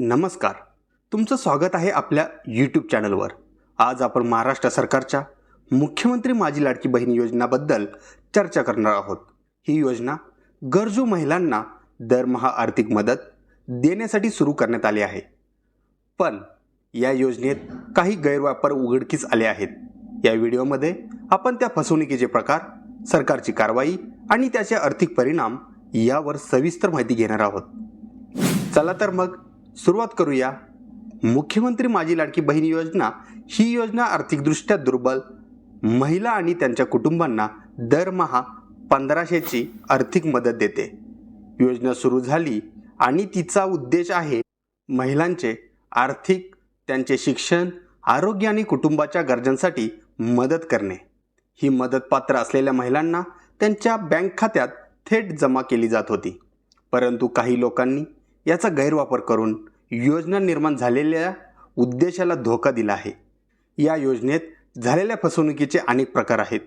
नमस्कार. तुमचं स्वागत आहे आपल्या यूट्यूब चॅनलवर आज आपण महाराष्ट्र सरकारच्या मुख्यमंत्री माझी लाडकी बहीण योजनाबद्दल चर्चा करणार आहोत. ही योजना गरजू महिलांना दरमहा आर्थिक मदत देण्यासाठी सुरू करण्यात आली आहे. पण या योजनेत काही गैरवापर उघडकीस आले आहेत. या व्हिडिओमध्ये आपण त्या फसवणुकीचे प्रकार सरकारची कारवाई आणि त्याचे आर्थिक परिणाम यावर सविस्तर माहिती घेणार आहोत. चला तर मग सुरुवात करूया. मुख्यमंत्री माझी लाडकी बहीण योजना ही योजना आर्थिकदृष्ट्या दुर्बल. महिला आणि त्यांच्या कुटुंबांना दरमहा पंधराशेची आर्थिक मदत देते. योजना सुरू झाली आणि तिचा उद्देश आहे महिलांचे आर्थिक त्यांचे शिक्षण आरोग्य आणि कुटुंबाच्या गरजांसाठी मदत करणे. ही मदत पात्र असलेल्या महिलांना त्यांच्या बँक खात्यात थेट जमा केली जात होती. परंतु काही लोकांनी याचा गैरवापर करून योजना निर्माण झालेल्या उद्देशाला धोका दिला आहे. या योजनेत झालेल्या फसवणुकीचे अनेक प्रकार आहेत.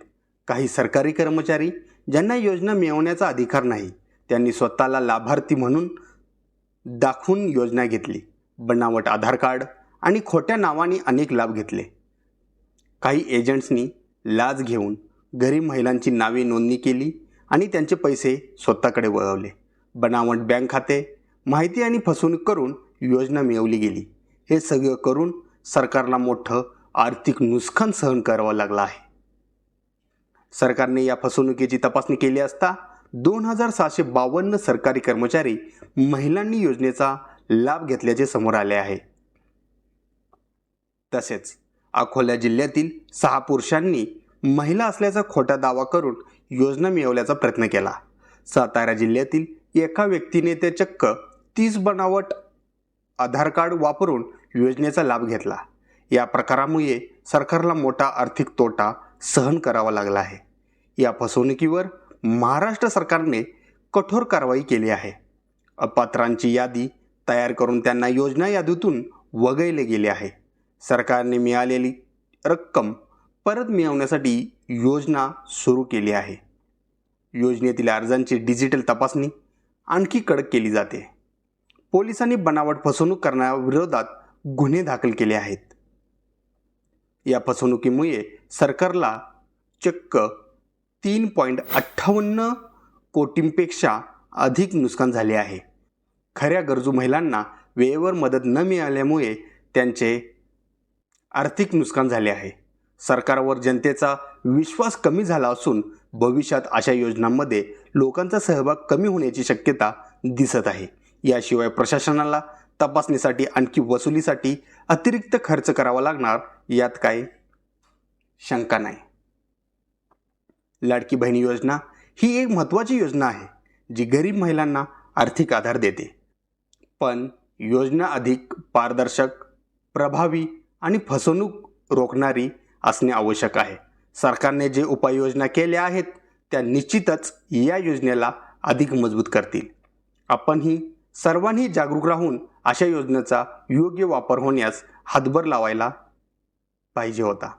काही सरकारी कर्मचारी ज्यांना योजना मिळवण्याचा अधिकार नाही त्यांनी स्वतःला लाभार्थी म्हणून दाखवून योजना घेतली. बनावट आधार कार्ड आणि खोट्या नावाने अनेक लाभ घेतले. काही एजंट्सनी लाज घेऊन गरीब महिलांची नावे नोंदणी केली आणि त्यांचे पैसे स्वतःकडे वळवले. बनावट बँक खाते माहिती आणि फसवणूक करून योजना मिळवली गेली. हे सगळं करून सरकारला मोठं आर्थिक नुकसान सहन करावं लागलं आहे. सरकारने या फसवणुकीची तपासणी केली असता दोन हजार सहाशे बावन्न सरकारी कर्मचारी महिलांनी योजनेचा लाभ घेतल्याचे समोर आले आहे. तसेच अकोला जिल्ह्यातील सहा पुरुषांनी महिला असल्याचा खोटा दावा करून योजना मिळवल्याचा प्रयत्न केला. सातारा जिल्ह्यातील एका व्यक्तीने ते चक्क तीस बनावट आधार कार्ड वापरून योजनेचा लाभ घेतला. या प्रकारामुळे सरकारला मोठा आर्थिक तोटा सहन करावा लागला आहे. या फसवणुकीवर महाराष्ट्र सरकारने कठोर कारवाई केली आहे. अपात्रांची यादी तयार करून त्यांना योजना यादीतून वगळले गेले आहे. सरकारने मिळालेली रक्कम परत मिळवण्यासाठी योजना सुरू केली आहे. योजनेतील अर्जांची डिजिटल तपासणी आणखी कडक केली जाते. पोलिसांनी बनावट फसवणूक करण्याविरोधात गुन्हे दाखल केले आहेत. या फसवणुकीमुळे सरकारला चक्क तीन पॉईंट अठ्ठावन्न कोटींपेक्षा अधिक नुकसान झाले आहे. खऱ्या गरजू महिलांना वेळेवर मदत न मिळाल्यामुळे त्यांचे आर्थिक नुकसान झाले आहे. सरकारवर जनतेचा विश्वास कमी झाला असून भविष्यात अशा योजनांमध्ये लोकांचा सहभाग कमी होण्याची शक्यता दिसत आहे. याशिवाय प्रशासनाला तपासणीसाठी आणखी वसुलीसाठी अतिरिक्त खर्च करावा लागणार यात काही शंका नाही. लाडकी बहिणी योजना ही एक महत्त्वाची योजना आहे जी गरीब महिलांना आर्थिक आधार देते. पण योजना अधिक पारदर्शक प्रभावी आणि फसवणूक रोखणारी असणे आवश्यक आहे. सरकारने जे उपाययोजना केल्या आहेत त्या निश्चितच या योजनेला अधिक मजबूत करतील. आपणही सर्वांनी जागरूक राहून अशा योजनेचा योग्य वापर होण्यास हातभार लावायला पाहिजे होता.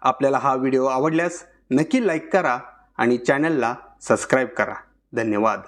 आपल्याला हा व्हिडिओ आवडल्यास नक्की लाईक करा आणि चॅनलला सबस्क्राईब करा. धन्यवाद.